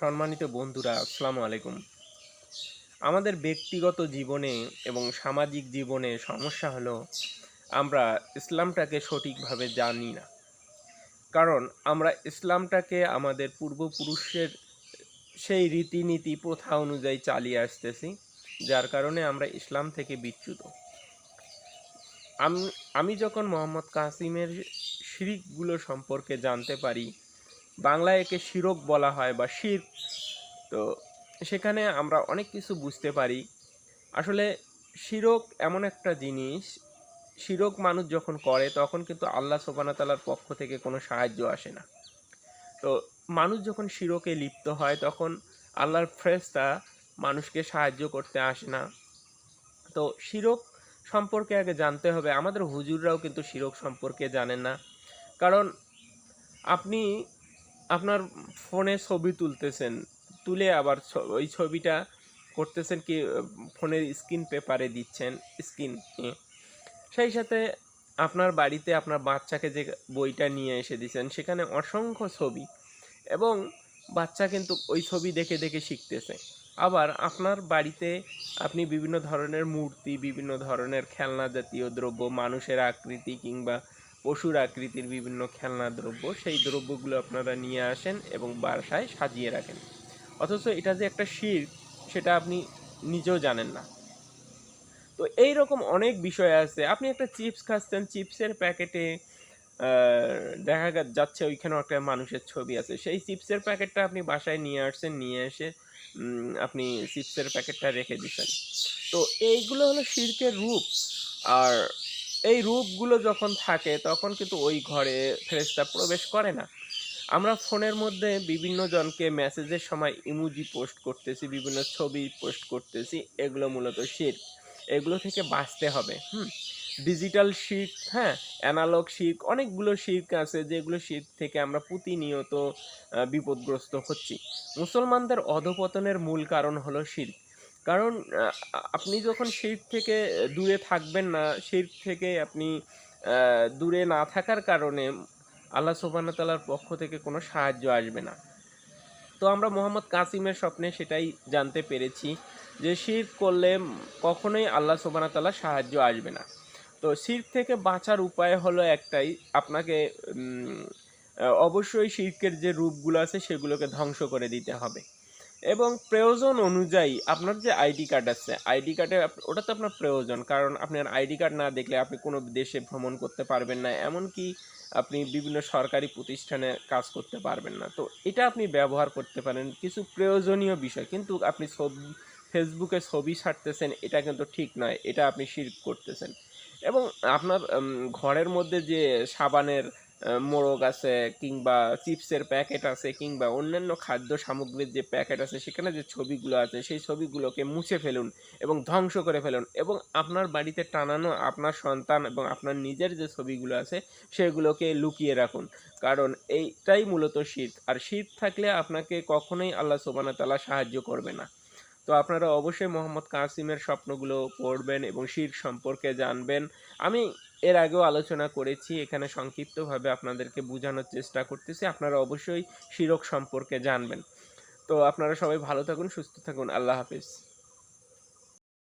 সম্মানিত বন্ধুরা, আসসালামু আলাইকুম। আমাদের ব্যক্তিগত জীবনে এবং সামাজিক জীবনে সমস্যা হলো, আমরা ইসলামটাকে সঠিকভাবে জানি না। কারণ আমরা ইসলামটাকে আমাদের পূর্বপুরুষের সেই রীতিনীতি, প্রথা অনুযায়ী চালিয়ে আসতেছি, যার কারণে আমরা ইসলাম থেকে বিচ্যুত। আমি আমি যখন মোহাম্মদ কাসিমের শিরিকগুলো সম্পর্কে জানতে পারি বাংলায় একে শিরক বলা হয় বা শির। তো সেখানে আমরা অনেক কিছু বুঝতে পারি। আসলে শিরক এমন একটা জিনিস, শিরক মানুষ যখন করে তখন কিন্তু আল্লাহ সোবানা তালার পক্ষ থেকে কোনো সাহায্য আসে না। তো মানুষ যখন শিরকে লিপ্ত হয় তখন আল্লাহর ফ্রেস্তা মানুষকে সাহায্য করতে আসে না। তো শিরক সম্পর্কে আগে জানতে হবে। আমাদের হুজুররাও কিন্তু শিরক সম্পর্কে জানেন না। কারণ আপনি আপনার ফোনে ছবি তুলতেছেন, তুলে আবার ওই ছবিটা করতেছেন কি ফোনের স্ক্রিন পেপারে দিচ্ছেন, স্ক্রিন সেই সাথে আপনার বাড়িতে আপনার বাচ্চাকে যে বইটা নিয়ে এসে দিচ্ছেন সেখানে অসংখ্য ছবি এবং বাচ্চা কিন্তু ওই ছবি দেখে দেখে শিখতেছে। আবার আপনার বাড়িতে আপনি বিভিন্ন ধরনের মূর্তি, বিভিন্ন ধরনের খেলনা জাতীয় দ্রব্য, মানুষের আকৃতি কিংবা পশুর আকৃতির বিভিন্ন খেলনা দ্রব্য, সেই দ্রব্যগুলো আপনারা নিয়ে আসেন এবং বাসায় সাজিয়ে রাখেন। অথচ এটা যে একটা শির, সেটা আপনি নিজেও জানেন না। তো এই রকম অনেক বিষয় আছে। আপনি একটা চিপস খাচ্ছেন, চিপসের প্যাকেটে দেখা যাচ্ছে ওইখানেও একটা মানুষের ছবি আছে। সেই চিপসের প্যাকেটটা আপনি বাসায় নিয়ে আসছেন, নিয়ে এসে আপনি চিপসের প্যাকেটটা রেখে দিচ্ছেন। তো এইগুলো হলো শিরকের রূপ। আর এই রূপগুলো যখন থাকে, তখন কিন্তু ওই ঘরে ফেরেশতা প্রবেশ করে না। আমরা ফোনের মধ্যে বিভিন্ন জনকে মেসেজের সময় ইমোজি পোস্ট করতেছি, বিভিন্ন ছবি পোস্ট করতেছি, এগুলো মূলত শির এগুলো থেকে বাঁচতে হবে, হুম? ডিজিটাল শির্ক হ্যাঁ? অ্যানালগ শির্ক অনেকগুলো শির্ক আছে যেগুলো শির্ক থেকে আমরা প্রতিনিয়ত বিপদগ্রস্ত হচ্ছি। মুসলমানদের অধপতনের মূল কারণ হলো শির্ক কারণ আপনি যখন শির্ক থেকে দূরে থাকবেন না শির্ক থেকে আপনি দূরে না থাকার কারণে আল্লাহ সুবহানাহু ওয়া তাআলার পক্ষ থেকে কোনো সাহায্য আসবে না। তো আমরা মোহাম্মদ কাসিমের স্বপ্নে সেটাই জানতে পেরেছি যে শির্ক করলে কখনোই আল্লাহ ওয়া তাআলার সাহায্য আসবে না। তো শির্ক থেকে বাঁচার উপায় হলো একটাই, আপনাকে অবশ্যই শির্কের যে রূপগুলো আছে সেগুলোকে ধ্বংস করে দিতে হবে। এবং প্রয়োজন অনুযায়ী আপনার যে আইডি কার্ড আছে, আইডি কার্ডে ওটা তো আপনার প্রয়োজন। কারণ আপনার আইডি কার্ড না দেখলে আপনি কোনো দেশে ভ্রমণ করতে পারবেন না, এমনকি আপনি বিভিন্ন সরকারি প্রতিষ্ঠানে কাজ করতে পারবেন না। তো এটা আপনি ব্যবহার করতে পারেন, কিছু প্রয়োজনীয় বিষয়। কিন্তু আপনি ছবি ফেসবুকে ছবি ছাড়তেছেন, এটা কিন্তু ঠিক নয়, এটা আপনি শির্ক করতেছেন। এবং আপনার ঘরের মধ্যে যে সাবানের মোড়ক আছে কিংবা চিপসের প্যাকেট আছে কিংবা অন্যান্য খাদ্য সামগ্রীর যে প্যাকেট আছে, সেখানে যে ছবিগুলো আছে, সেই ছবিগুলোকে মুছে ফেলুন এবং ধ্বংস করে ফেলুন। এবং আপনার বাড়িতে টানানো আপনার সন্তান এবং আপনার নিজের যে ছবিগুলো আছে, সেগুলোকে লুকিয়ে রাখুন। কারণ এইটাই মূলত শীত। আর শীত থাকলে আপনাকে কখনোই আল্লাহ সোবানা তালা সাহায্য করবে না। তো আপনারা অবশ্যই মোহাম্মদ কাসিমের স্বপ্নগুলো পড়বেন এবং শীত সম্পর্কে জানবেন। আমি এর আগেও আলোচনা করেছি, এখানে সংক্ষিপ্তভাবে আপনাদেরকে বোঝানোর চেষ্টা করতেছি, আপনারা অবশ্যই শিরক সম্পর্কে জানবেন। তো আপনারা সবাই ভালো থাকুন, সুস্থ থাকুন, আল্লাহ হাফিজ।